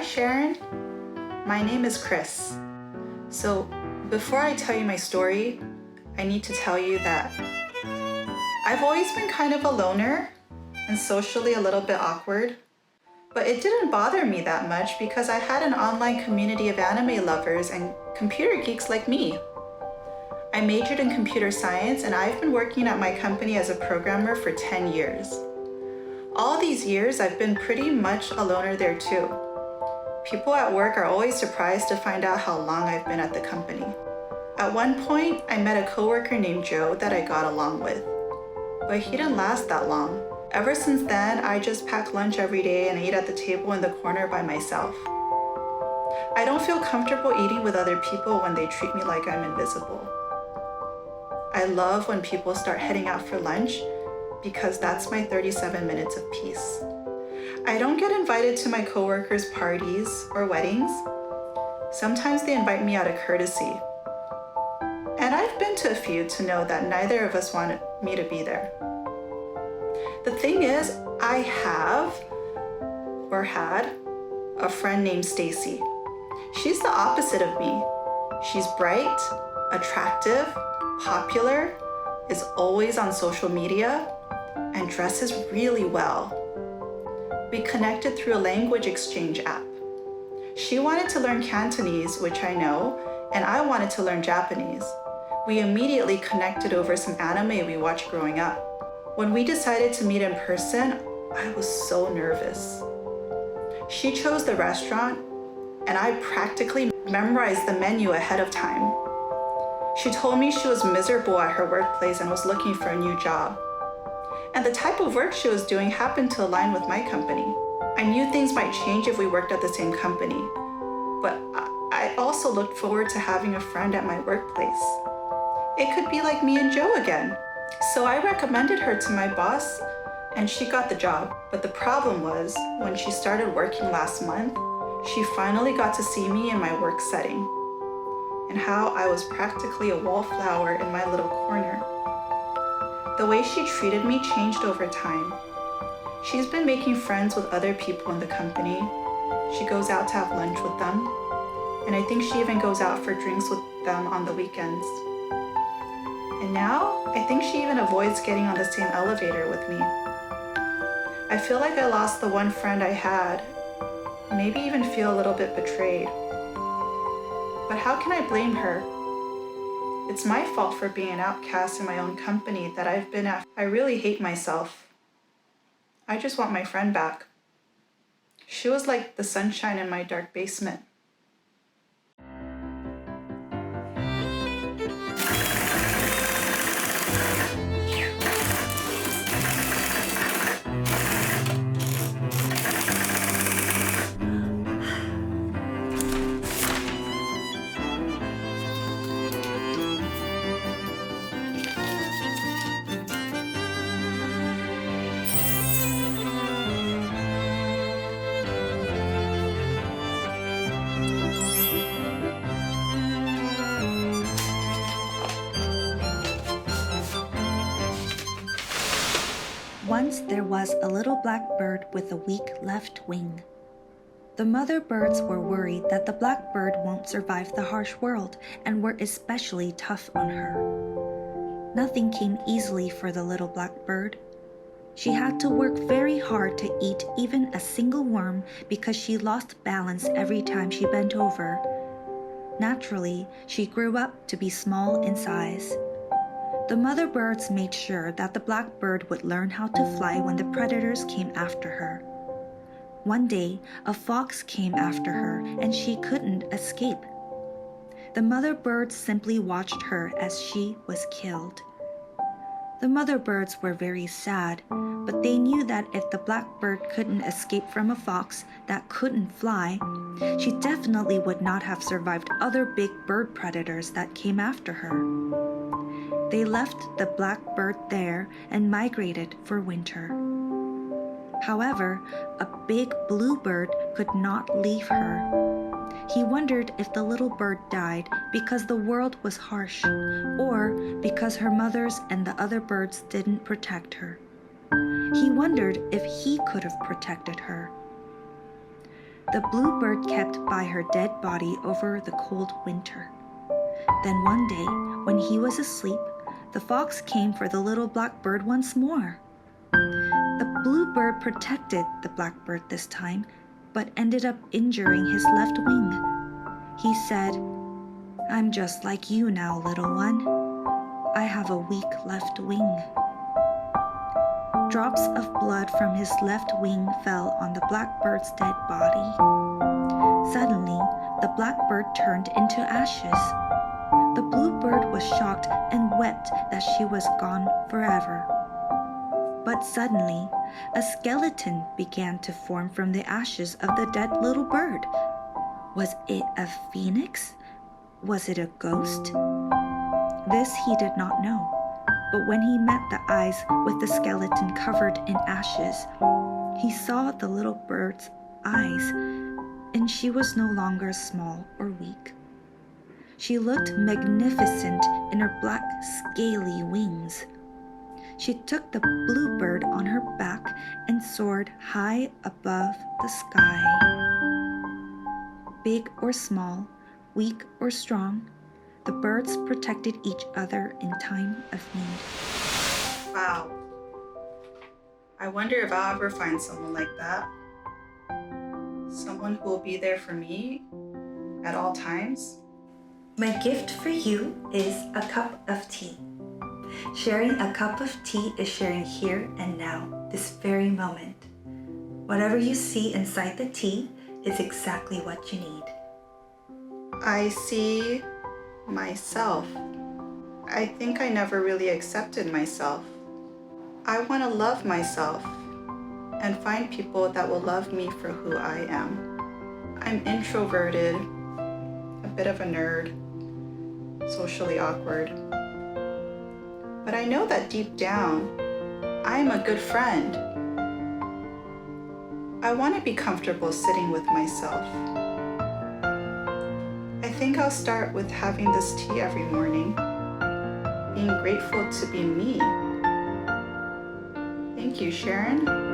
Sharon. My name is Chris. So, before I tell you my story, I need to tell you that I've always been kind of a loner and socially a little bit awkward. But it didn't bother me that much because I had an online community of anime lovers and computer geeks like me. I majored in computer science and I've been working at my company as a programmer for 10 years. All these years, I've been pretty much a loner there too. People at work are always surprised to find out how long I've been at the company. At one point, I met a coworker named Joe that I got along with. But he didn't last that long. Ever since then, I just pack lunch every day and eat at the table in the corner by myself. I don't feel comfortable eating with other people when they treat me like I'm invisible. I love when people start heading out for lunch because that's my 37 minutes of peace. I don't get invited to my coworkers' parties or weddings. Sometimes they invite me out of courtesy. And I've been to a few to know that neither of us wanted me to be there. The thing is, I have or had a friend named Stacy. She's the opposite of me. She's bright, attractive, popular, is always on social media, and dresses really well. We connected through a language exchange app. She wanted to learn Cantonese, which I know, and I wanted to learn Japanese. We immediately connected over some anime we watched growing up. When we decided to meet in person, I was so nervous. She chose the restaurant, and I practically memorized the menu ahead of time. She told me she was miserable at her workplace and was looking for a new job. And the type of work she was doing happened to align with my company. I knew things might change if we worked at the same company, but I also looked forward to having a friend at my workplace. It could be like me and Joe again. So I recommended her to my boss, and she got the job. But the problem was, when she started working last month, she finally got to see me in my work setting and how I was practically a wallflower in my little corner. The way she treated me changed over time. She's been making friends with other people in the company. She goes out to have lunch with them, and I think she even goes out for drinks with them on the weekends. And now, I think she even avoids getting on the same elevator with me. I feel like I lost the one friend I had, maybe even feel a little bit betrayed. But how can I blame her? It's my fault for being an outcast in my own company that I've been at. I really hate myself. I just want my friend back. She was like the sunshine in my dark basement. There was a little black bird with a weak left wing. The mother birds were worried that the black bird won't survive the harsh world and were especially tough on her. Nothing came easily for the little black bird. She had to work very hard to eat even a single worm because she lost balance every time she bent over. Naturally, she grew up to be small in size. The mother birds made sure that the blackbird would learn how to fly when the predators came after her. One day, a fox came after her and she couldn't escape. The mother birds simply watched her as she was killed. The mother birds were very sad, but they knew that if the blackbird couldn't escape from a fox that couldn't fly, she definitely would not have survived other big bird predators that came after her. They left the blackbird there and migrated for winter. However, a big bluebird could not leave her. He wondered if the little bird died because the world was harsh or because her mothers and the other birds didn't protect her. He wondered if he could have protected her. the bluebird kept by her dead body over the cold winter. Then one day, when he was asleep, the fox came for the little blackbird once more. The bluebird protected the blackbird this time, but ended up injuring his left wing. He said, I'm just like you now, little one. I have a weak left wing. Drops of blood from his left wing fell on the blackbird's dead body. Suddenly, the blackbird turned into ashes. Bluebird was shocked and wept that she was gone forever. But suddenly, a skeleton began to form from the ashes of the dead little bird. Was it a phoenix? Was it a ghost? This he did not know. But when he met the eyes with the skeleton covered in ashes, he saw the little bird's eyes, and she was no longer small or weak. She looked magnificent in her black, scaly wings. She took the bluebird on her back and soared high above the sky. Big or small, weak or strong, the birds protected each other in time of need. Wow. I wonder if I'll ever find someone like that. Someone who will be there for me at all times. My gift for you is a cup of tea. Sharing a cup of tea is sharing here and now, this very moment. Whatever you see inside the tea is exactly what you need. I see myself. I think I never really accepted myself. I want to love myself and find people that will love me for who I am. I'm introverted, a bit of a nerd, socially awkward. But I know that deep down, I am a good friend. I want to be comfortable sitting with myself. I think I'll start with having this tea every morning, being grateful to be me. Thank you, Sharon.